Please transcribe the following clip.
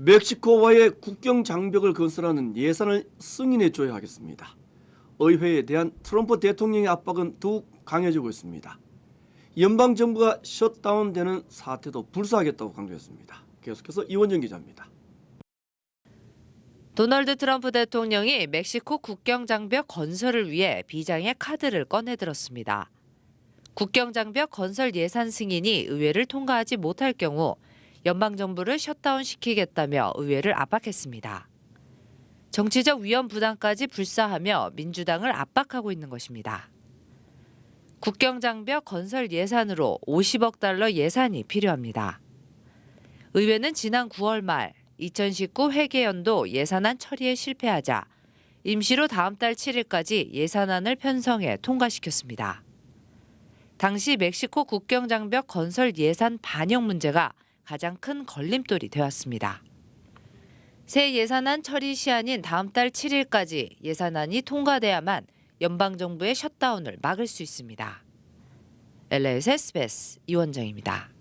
멕시코와의 국경 장벽을 건설하는 예산을 승인해 줘야 하겠습니다. 의회에 대한 트럼프 대통령의 압박은 더욱 강해지고 있습니다. 연방 정부가 셧다운되는 사태도 불사하겠다고 강조했습니다. 계속해서 이원정 기자입니다. 도널드 트럼프 대통령이 멕시코 국경 장벽 건설을 위해 비장의 카드를 꺼내들었습니다. 국경 장벽 건설 예산 승인이 의회를 통과하지 못할 경우 연방 정부를 셧다운 시키겠다며 의회를 압박했습니다. 정치적 위험 부담까지 불사하며 민주당을 압박하고 있는 것입니다. 국경 장벽 건설 예산으로 50억 달러 예산이 필요합니다. 의회는 지난 9월 말 2019 회계연도 예산안 처리에 실패하자 임시로 다음 달 7일까지 예산안을 편성해 통과시켰습니다. 당시 멕시코 국경 장벽 건설 예산 반영 문제가 가장 큰 걸림돌이 되었습니다. 새 예산안 처리 시한인 다음 달 7일까지 예산안이 통과돼야만 연방 정부의 셧다운을 막을 수 있습니다. LA SBS 이원정입니다.